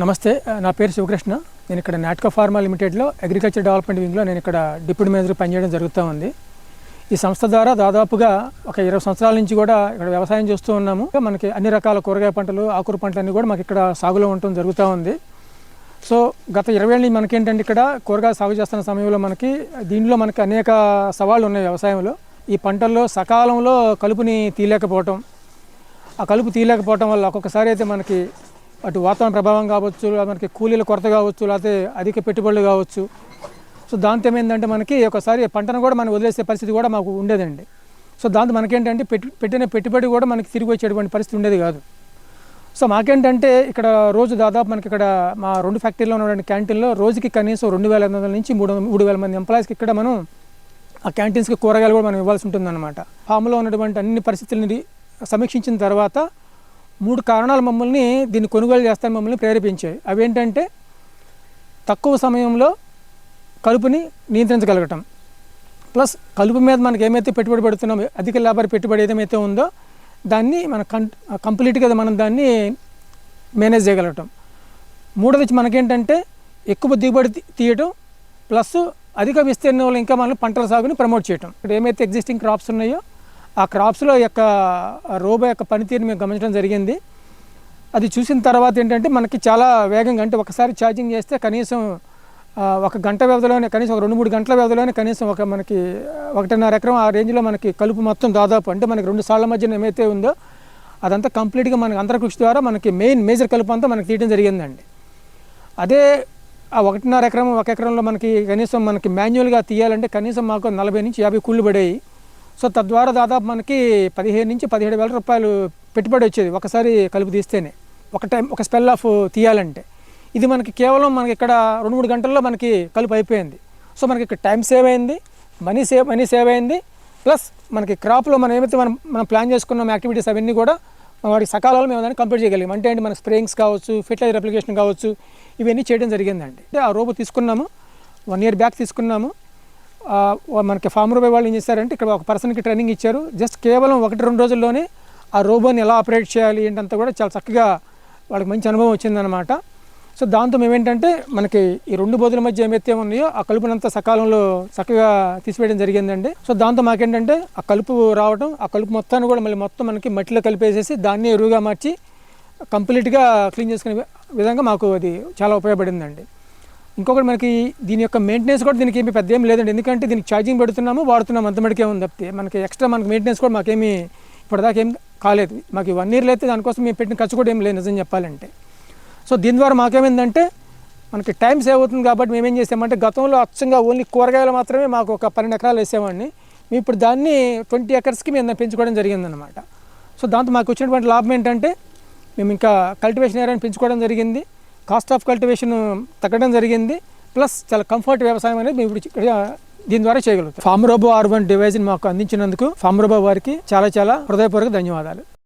నమస్తే నా పేరు శివకృష్ణ. నేను ఇక్కడ నాటక ఫార్మా లిమిటెడ్లో అగ్రికల్చర్ డెవలప్మెంట్ వింగ్లో నేను ఇక్కడ డిప్యూటీ మేనేజర్ పనిచేయడం జరుగుతూ ఉంది. ఈ సంస్థ ద్వారా దాదాపుగా ఒక ఇరవై సంవత్సరాల నుంచి కూడా ఇక్కడ వ్యవసాయం చేస్తూ ఉన్నాము. మనకి అన్ని రకాల కూరగాయ పంటలు ఆకుకూర పంటలన్నీ కూడా మాకు ఇక్కడ సాగులో ఉండటం జరుగుతూ ఉంది. సో గత ఇరవై ఏళ్ళ మనకేంటంటే ఇక్కడ కూరగాయ సాగు చేస్తున్న సమయంలో మనకి దీనిలో మనకి అనేక సవాళ్ళు ఉన్నాయి వ్యవసాయంలో. ఈ పంటల్లో సకాలంలో కలుపుని తీయలేకపోవటం. ఆ కలుపు తీయలేకపోవటం వల్ల ఒక్కొక్కసారి అయితే మనకి అటు వాతావరణ ప్రభావం కావచ్చు మనకి కూలీల కొరత కావచ్చు లేకపోతే అధిక పెట్టుబడులు కావచ్చు. సో దాంతో ఏమైందంటే మనకి ఒకసారి పంటను కూడా మనం వదిలేసే పరిస్థితి కూడా మాకు ఉండేదండి. సో దాంతో మనకేంటంటే పెట్టి పెట్టిన పెట్టుబడి కూడా మనకి తిరిగి వచ్చేటువంటి పరిస్థితి ఉండేది కాదు. సో మాకేంటంటే ఇక్కడ రోజు దాదాపు మనకి ఇక్కడ మా రెండు ఫ్యాక్టరీలో ఉన్నటువంటి క్యాంటీన్లో రోజుకి కనీసం రెండు వేల ఐదు వందల నుంచి మూడు మూడు వేల మంది ఎంప్లాయీస్కి ఇక్కడ మనం ఆ క్యాంటీన్స్కి కూరగాయలు కూడా మనం ఇవ్వాల్సి ఉంటుందన్నమాట. ఫామ్లో ఉన్నటువంటి అన్ని పరిస్థితులని సమీక్షించిన తర్వాత మూడు కారణాలు మమ్మల్ని దీన్ని కొనుగోలు చేస్తాను మమ్మల్ని ప్రేరేపించాయి. అవేంటంటే తక్కువ సమయంలో కలుపుని నియంత్రించగలగటం. ప్లస్ కలుపు మీద మనకి ఏమైతే పెట్టుబడి పెడుతున్నామో అధిక లాభాలు పెట్టుబడి ఏదైతే ఉందో దాన్ని మన కం కంప్లీట్గా మనం దాన్ని మేనేజ్ చేయగలగటం. మూడోది మనకేంటంటే ఎక్కువ దిగుబడి తీయటం ప్లస్ అధిక విస్తీర్ణంలో ఇంకా మనం పంటల సాగుని ప్రమోట్ చేయటం. ఇక్కడ ఏమైతే ఎగ్జిస్టింగ్ క్రాప్స్ ఉన్నాయో ఆ క్రాప్స్లో యొక్క రోబో యొక్క పనితీరుని మేము గమనించడం జరిగింది. అది చూసిన తర్వాత ఏంటంటే మనకి చాలా వేగంగా అంటే ఒకసారి ఛార్జింగ్ చేస్తే కనీసం ఒక గంట వ్యవధిలోనే కనీసం ఒక రెండు మూడు గంటల వ్యవధిలోనే కనీసం ఒక మనకి ఒకటిన్నర ఎకరం ఆ రేంజ్లో మనకి కలుపు మొత్తం దాదాపు అంటే మనకి రెండు సార్ల మధ్యన ఏమైతే ఉందో అదంతా కంప్లీట్గా మనకి అంతర్కృషి ద్వారా మనకి మెయిన్ మేజర్ కలుపు అంతా మనకి తీయడం జరిగిందండి. అదే ఆ ఒకటిన్నర ఎకరం ఒక ఎకరంలో మనకి కనీసం మనకి మాన్యువల్గా తీయాలంటే కనీసం మాకు నలభై నుంచి యాభై కూళ్ళు పడేవి సో తద్వారా దాదాపు మనకి పదిహేను నుంచి పదిహేడు వేల రూపాయలు పెట్టుబడి వచ్చేది ఒకసారి కలుపు తీస్తేనే. ఒక టైం ఒక స్పెల్ ఆఫ్ తీయాలంటే. ఇది మనకి కేవలం మనకి ఇక్కడ రెండు మూడు గంటల్లో మనకి కలుపు అయిపోయింది. సో మనకి ఇక్కడ టైం సేవ్ అయింది మనీ సేవ్ మనీ సేవ్ అయింది. ప్లస్ మనకి క్రాప్లో మనం ఏమైతే మనం మనం ప్లాన్ చేసుకున్నాం యాక్టివిటీస్ అవన్నీ కూడా వాటికి సకాలంలో మేము దాన్ని కంప్లీట్ చేయగలిగాం. అంటే ఏంటి? మనకి స్ప్రేయింగ్స్ కావచ్చు ఫెర్టిలైజర్ అప్లికేషన్ కావచ్చు ఇవన్నీ చేయడం జరిగిందండి. అంటే ఆ రోబో తీసుకున్నాము వన్ ఇయర్ బ్యాక్ తీసుకున్నాము. మనకి ఫామ్ రోబో వాళ్ళు ఏం చేశారంటే ఇక్కడ ఒక పర్సన్కి ట్రైనింగ్ ఇచ్చారు. జస్ట్ కేవలం ఒకటి రెండు రోజుల్లోనే ఆ రోబోని ఎలా ఆపరేట్ చేయాలి ఏంటంతా కూడా చాలా చక్కగా వాళ్ళకి మంచి అనుభవం వచ్చిందనమాట సో దాంతో మేమేంటంటే మనకి ఈ రెండు బోధుల మధ్య ఏమైతే ఉన్నాయో ఆ కలుపునంతా సకాలంలో చక్కగా తీసివేయడం జరిగిందండి. సో దాంతో మాకేంటంటే ఆ కలుపు రావడం ఆ కలుపు మొత్తాన్ని కూడా మళ్ళీ మొత్తం మనకి మట్టిలో కలిపేసేసి దాన్ని ఎరువుగా మార్చి కంప్లీట్గా క్లీన్ చేసుకునే విధంగా మాకు అది చాలా ఉపయోగపడిందండి. ఇంకొకటి మనకి దీని యొక్క మెయింటెనెన్స్ కూడా దీనికి ఏమి పెద్ద ఏమి లేదండి. ఎందుకంటే దీనికి ఛార్జింగ్ పెడుతున్నాము వాడుతున్నాము అంత మటుకే ఉంది తప్పితే. మనకి ఎక్స్ట్రా మనకి మెయింటెనెన్స్ కూడా మాకేమీ ఇప్పటిదాకా ఏం కాలేదు. మాకు వన్ ఇయర్లో అయితే దానికోసం మేము పెట్టిన ఖర్చు కూడా ఏం లేదు నిజం చెప్పాలంటే. సో దీని ద్వారా మాకేమైందంటే మనకి టైం సేవ్ అవుతుంది కాబట్టి మేము ఏం చేసామంటే గతంలో అచ్చంగా ఓన్లీ కూరగాయలు మాత్రమే మాకు ఒక పన్నెండు ఎకరాలు వేసేవాడిని. మేము ఇప్పుడు దాన్ని ట్వంటీ ఎకర్స్కి మేము పెంచుకోవడం జరిగిందనమాట సో దాంతో మాకు వచ్చినటువంటి లాభం ఏంటంటే మేము ఇంకా కల్టివేషన్ ఏరియాని పెంచుకోవడం జరిగింది. కాస్ట్ ఆఫ్ కల్టివేషన్ తగ్గడం జరిగింది. ప్లస్ చాలా కంఫర్ట్ వ్యవసాయం అనేది మేము ఇప్పుడు దీని ద్వారా చేయగలుగుతాం. ఫామ్ రోబో ఆర్ వన్ డివైజ్ని మాకు అందించినందుకు ఫామ్ రోబో వారికి చాలా చాలా హృదయపూర్వక ధన్యవాదాలు.